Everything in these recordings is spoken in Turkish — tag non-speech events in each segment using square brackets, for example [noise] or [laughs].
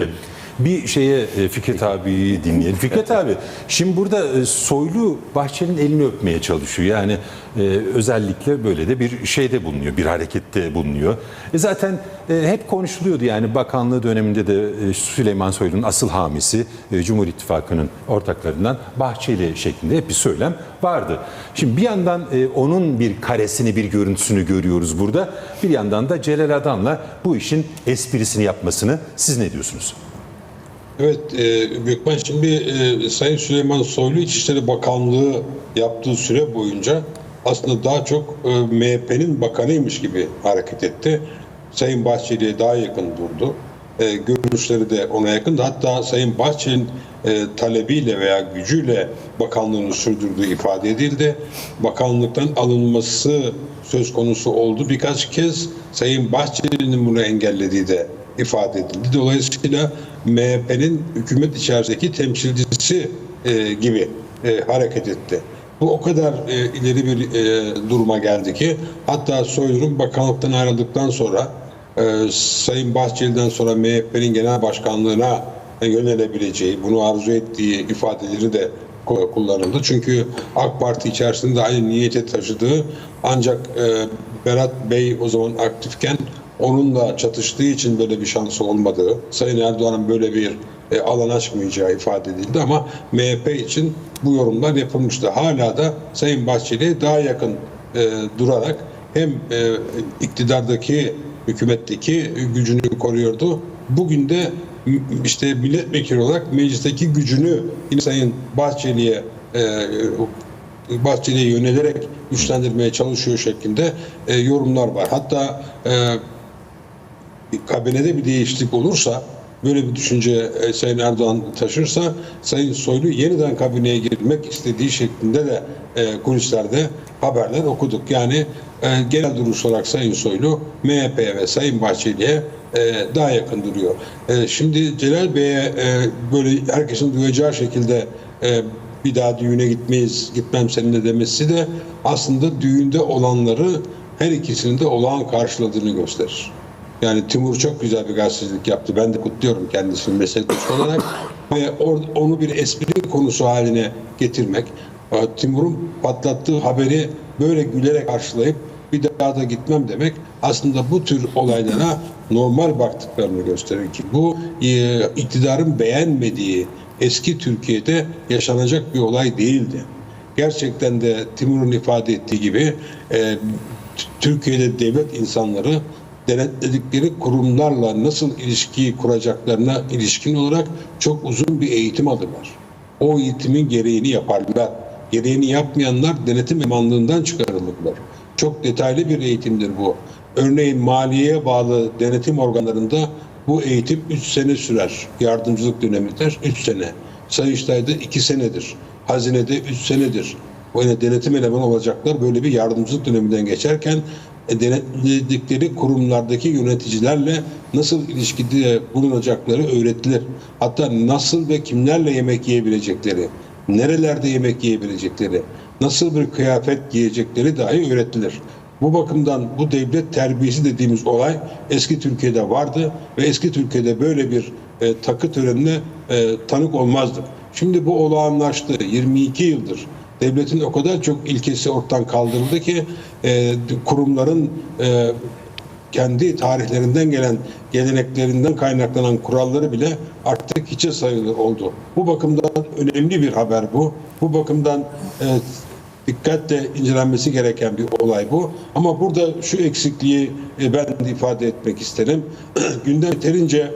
Good. Bir şeye e, Fikret abiyi dinleyelim. Fikret abi şimdi burada e, Soylu Bahçeli'nin elini öpmeye çalışıyor. Yani e, özellikle böyle de bir şeyde bulunuyor, bir harekette bulunuyor. E, zaten e, hep konuşuluyordu yani bakanlığı döneminde de e, Süleyman Soylu'nun asıl hamisi e, Cumhur İttifakı'nın ortaklarından Bahçeli şeklinde hep bir söylem vardı. Şimdi bir yandan e, onun bir karesini, bir görüntüsünü görüyoruz burada. Bir yandan da Celal Adan'la bu işin esprisini yapmasını siz ne diyorsunuz? Evet e, Gökmen şimdi e, Sayın Süleyman Soylu İçişleri Bakanlığı yaptığı süre boyunca aslında daha çok e, MHP'nin bakanıymış gibi hareket etti. Sayın Bahçeli'ye daha yakın durdu. E, görüşleri de ona yakındı. Hatta Sayın Bahçeli'nin e, talebiyle veya gücüyle bakanlığını sürdürdüğü ifade edildi. Bakanlıktan alınması söz konusu oldu. Birkaç kez Sayın Bahçeli'nin bunu engellediği de ifade edildi. Dolayısıyla MHP'nin hükümet içerisindeki temsilcisi e, gibi e, hareket etti. Bu o kadar e, ileri bir e, duruma geldi ki hatta Soylu'nun bakanlıktan ayrıldıktan sonra e, Sayın Bahçeli'den sonra MHP'nin genel başkanlığına yönelebileceği, bunu arzu ettiği ifadeleri de kullanıldı. Çünkü AK Parti içerisinde aynı niyete taşıdığı ancak e, Berat Bey o zaman aktifken onunla çatıştığı için böyle bir şansı olmadığı, Sayın Erdoğan'ın böyle bir e, alan açmayacağı ifade edildi ama MHP için bu yorumlar yapılmıştı. Hala da Sayın Bahçeli daha yakın e, durarak hem e, iktidardaki hükümetteki gücünü koruyordu. Bugün de işte milletvekili olarak meclisteki gücünü Sayın Bahçeli'ye e, Bahçeli'ye yönelerek güçlendirmeye çalışıyor şeklinde e, yorumlar var. Hatta e, kabinede bir değişiklik olursa böyle bir düşünce e, Sayın Erdoğan taşırsa Sayın Soylu yeniden kabineye girmek istediği şeklinde de e, kulislerde haberler okuduk. Yani e, genel duruş olarak Sayın Soylu MHP ve Sayın Bahçeli'ye e, daha yakın duruyor. E, şimdi Celal Bey'e e, böyle herkesin duyacağı şekilde e, bir daha düğüne gitmeyiz, gitmem seninle demesi de aslında düğünde olanları her ikisinin de olağan karşıladığını gösterir. Yani Timur çok güzel bir gazetecilik yaptı. Ben de kutluyorum kendisini meslektaş olarak. [laughs] Ve onu bir espri konusu haline getirmek. e, Timur'un patlattığı haberi böyle gülerek karşılayıp bir daha da gitmem demek aslında bu tür olaylara normal baktıklarını gösterir ki bu e, iktidarın beğenmediği eski Türkiye'de yaşanacak bir olay değildi. Gerçekten de Timur'un ifade ettiği gibi e, Türkiye'de devlet insanları denetledikleri kurumlarla nasıl ilişkiyi kuracaklarına ilişkin olarak çok uzun bir eğitim alırlar. O eğitimin gereğini yaparlar. Gereğini yapmayanlar denetim emanlığından çıkarılırlar. Çok detaylı bir eğitimdir bu. Örneğin maliyeye bağlı denetim organlarında bu eğitim 3 sene sürer. Yardımcılık dönemidir 3 sene. Sayıştay'da 2 senedir. Hazinede 3 senedir. Böyle denetim elemanı olacaklar böyle bir yardımcılık döneminden geçerken denetledikleri kurumlardaki yöneticilerle nasıl ilişkide bulunacakları öğretilir. Hatta nasıl ve kimlerle yemek yiyebilecekleri, nerelerde yemek yiyebilecekleri, nasıl bir kıyafet giyecekleri dahi öğretilir. Bu bakımdan bu devlet terbiyesi dediğimiz olay eski Türkiye'de vardı ve eski Türkiye'de böyle bir e, takı törenine e, tanık olmazdık. Şimdi bu olağanlaştı. 22 yıldır devletin o kadar çok ilkesi ortadan kaldırıldı ki e, kurumların e, kendi tarihlerinden gelen geleneklerinden kaynaklanan kuralları bile artık hiçe sayılır oldu. Bu bakımdan önemli bir haber bu. Bu bakımdan e, dikkatle incelenmesi gereken bir olay bu. Ama burada şu eksikliği e, ben de ifade etmek isterim. [clears throat] Gündem yeterince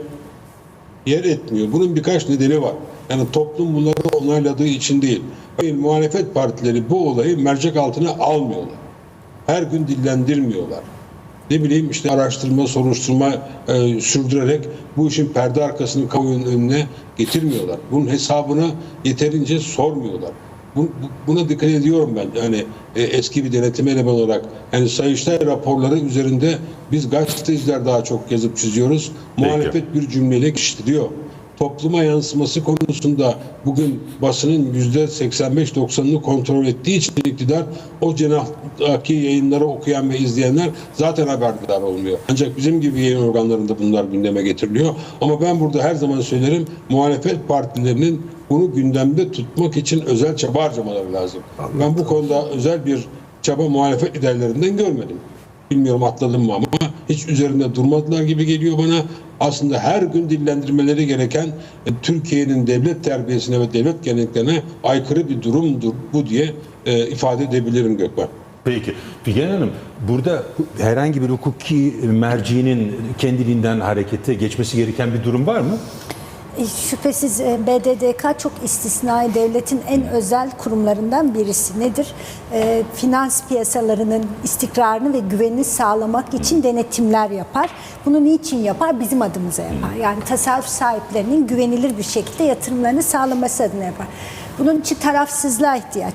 yer etmiyor. Bunun birkaç nedeni var. Yani toplum bunları onayladığı için değil. Örneğin muhalefet partileri bu olayı mercek altına almıyorlar. Her gün dillendirmiyorlar. Ne bileyim işte araştırma, soruşturma e, sürdürerek bu işin perde arkasını kamuoyunun önüne getirmiyorlar. Bunun hesabını yeterince sormuyorlar. Bu- bu- Buna dikkat ediyorum ben. Yani e, eski bir denetim elemanı olarak. Yani Sayıştay raporları üzerinde biz gazeteciler daha çok yazıp çiziyoruz. Muhalefet bir cümleyle geçiştiriyor. Topluma yansıması konusunda bugün basının yüzde 85-90'ını kontrol ettiği için iktidar o cenahtaki yayınları okuyan ve izleyenler zaten haberdar olmuyor. Ancak bizim gibi yayın organlarında bunlar gündeme getiriliyor. Ama ben burada her zaman söylerim muhalefet partilerinin bunu gündemde tutmak için özel çaba harcamaları lazım. Ben bu konuda özel bir çaba muhalefet liderlerinden görmedim. Bilmiyorum atladım mı ama hiç üzerinde durmadılar gibi geliyor bana. Aslında her gün dillendirmeleri gereken e, Türkiye'nin devlet terbiyesine ve devlet geleneklerine aykırı bir durumdur bu diye e, ifade edebilirim Gökmen. Peki. Figen Hanım burada herhangi bir hukuki mercinin kendiliğinden harekete geçmesi gereken bir durum var mı? Şüphesiz e, BDDK çok istisnai devletin en özel kurumlarından birisi. Nedir? E, finans piyasalarının istikrarını ve güvenini sağlamak için denetimler yapar. Bunu niçin yapar? Bizim adımıza yapar. Yani tasarruf sahiplerinin güvenilir bir şekilde yatırımlarını sağlaması adına yapar. Bunun için tarafsızlığa ihtiyaç